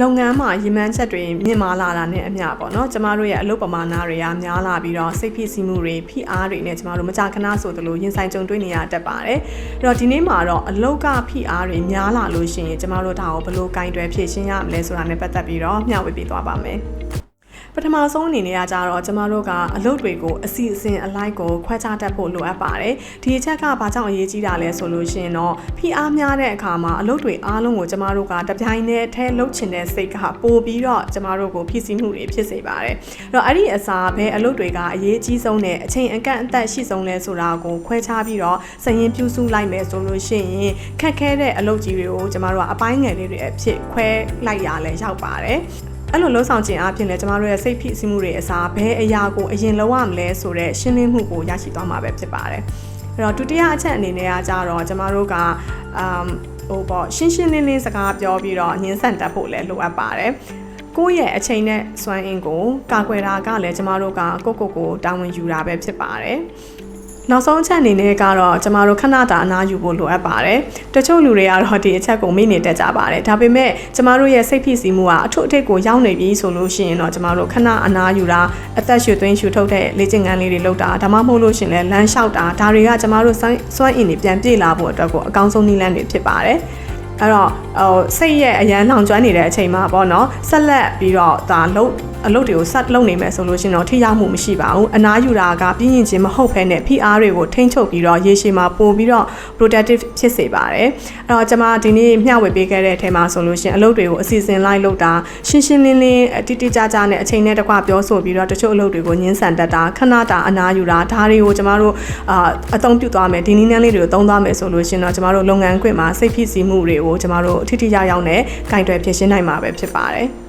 လုပ်ငန်းမှာရည်မှန်းချက်တွေမြင့်မားလာတာနဲ့အမျှပေါ့နော်ကျမတို့ရဲ့အလုပ်ပမာဏတွေကများလာပြီးတော့စိတ်ဖြစ်စီမှုတွေဖိအားတွေနဲ့ကျမတို့မကြာခဏဆိုသလိုရင်ဆိုင်ကြုံတွေ့နေရတတ်ပါတယ်အဲ့တော့ဒီနေ့မှာတော့အလုပ်ကဖိအားတွေများလာလို့ရှိရင်ကျမတို့ဒါကိုဘယ်လိုကင်တွယ်ဖြည့်ရှင်းရမလဲဆိုတာနဲ့ပတ်သက်ပြီးတော့မျှဝေပေးသွားပါမယ် ပထမဆုံးအနေနဲ့ကကြတော့ကျမတို့ကအလုပ်တွေကိုအစီအစဉ်အလိုက်ကိုခွဲခြားတတ်ဖို့လိုအပ်ပါတယ်ဒီအချက်ကဘာကြောင့်အရေးကြီးတာလဲဆိုလို့ရှိရင်တော့ဖိအားများတဲ့အခါမှာအလုပ်တွေအားလုံးကိုကျမတို့ကတပြိုင်တည်းထဲလှုပ်ချင်တဲ့စိတ်ကပိုပြီးတော့ကျမတို့ကိုဖြစ်စီမှုတွေဖြစ်စေပါတယ်အဲ့တော့အဲ့ဒီအစားဘဲအလုပ်တွေကအရေးကြီးဆုံးနဲ့အချိန်အကန့်အသတ်ရှိဆုံးလဲဆိုတာကိုခွဲခြားပြီးတော့စရင်ပြုစုလိုက်မယ်ဆိုလို့ရှိရင်ခက်ခဲတဲ့အလုပ်ကြီးတွေကိုကျမတို့ကအပိုင်းငယ်လေးတွေအဖြစ်ခွဲလိုက်ရလဲရောက်ပါတယ် အဲ့လိုလှုပ်ဆောင်ခြင်းအပြင်လည်းကျမတို့ရဲ့စိတ်ဖိစီးမှုတွေအစားဘဲအရာကိုအရင်လောက်ရမလဲဆိုတော့ရှင်းလင်းမှုကိုရရှိသွားမှာပဲဖြစ်ပါတယ်အဲ့တော့ဒုတိယအချက်အနေနဲ့ကကြတော့ကျမတို့ကအမ်ဟိုပေါ့ရှင်းရှင်းလင်းလင်းစကားပြောပြီးတော့ညှင်းဆန်တတ်ဖို့လည်းလိုအပ်ပါတယ်ကိုယ့်ရဲ့အချိန်နဲ့စွမ်းအင်ကိုကာကွယ်တာကလည်းကျမတို့ကကိုယ့်ကိုယ်ကိုတာဝန်ယူတာပဲဖြစ်ပါတယ် နောက်ဆုံးအချက်အနေနဲ့ကတော့ကျမတို့ခဏတာအနားယူဖို့လိုအပ်ပါတယ်။တချို့လူတွေကတော့ဒီအချက်ကိုမေ့နေတတ်ကြပါတယ်။ဒါပေမဲ့ကျမတို့ရဲ့စိတ်ဖိစီးမှုကအထုအထိပ်ကိုရောက်နေပြီဆိုလို့ရှိရင်တော့ကျမတို့ခဏအနားယူတာအသက်ရှူသွင်းရှူထုတ်တဲ့လေ့ကျင့်ခန်းလေးတွေလုပ်တာဒါမှမဟုတ်လို့ရှိရင်လည်းလမ်းလျှောက်တာဒါတွေကကျမတို့စွမ်းစွမ်းအင်တွေပြန်ပြေလာဖို့အတွက်ကိုအကောင်းဆုံးနည်းလမ်းတွေဖြစ်ပါတယ်။အဲ့တော့ဟိုစိတ်ရဲ့အရန်လောင်ကျွမ်းနေတဲ့အချိန်မှာပေါ့နော်ဆက်လက်ပြီးတော့ဒါလုံးအလုပ်တွေကိုဆက်လုပ်နေမယ်ဆိုလို့ရှိရင်တော့ထိရောက်မှုမရှိပါဘူးအနားယူတာကပြင်းရင်ချင်းမဟုတ်ဘဲနဲ့ PR တွေကိုထိန်းချုပ်ပြီးတော့ရေရှည်မှာပို့ပြီးတော့ productive ဖြစ်စေပါတယ်အဲ့တော့ကျွန်မဒီနေ့မျှဝေပေးခဲ့တဲ့အထက်မှာဆိုလို့ရှိရင်အလုပ်တွေကိုအစီအစဉ်လိုက်လုပ်တာရှင်းရှင်းလင်းလင်းတိတိကျကျနဲ့အချိန်နဲ့တကွပြောဆိုပြီးတော့တချို့အလုပ်တွေကိုညှင်းဆန်တတ်တာခဏတာအနားယူတာဒါတွေကိုကျွန်တော်တို့အာအသုံးပြုသွားမယ်ဒီနည်းလမ်းလေးတွေကိုသုံးသွားမယ်ဆိုလို့ရှိရင်တော့ကျွန်တော်တို့လုပ်ငန်းခွင်မှာစိတ်ဖြစ်စီမှုတွေကိုကျွန်တော်တို့အထူးထူးရောက်ရောက်နဲ့ကင်တွယ်ဖြည့်ရှင်းနိုင်မှာပဲဖြစ်ပါတယ်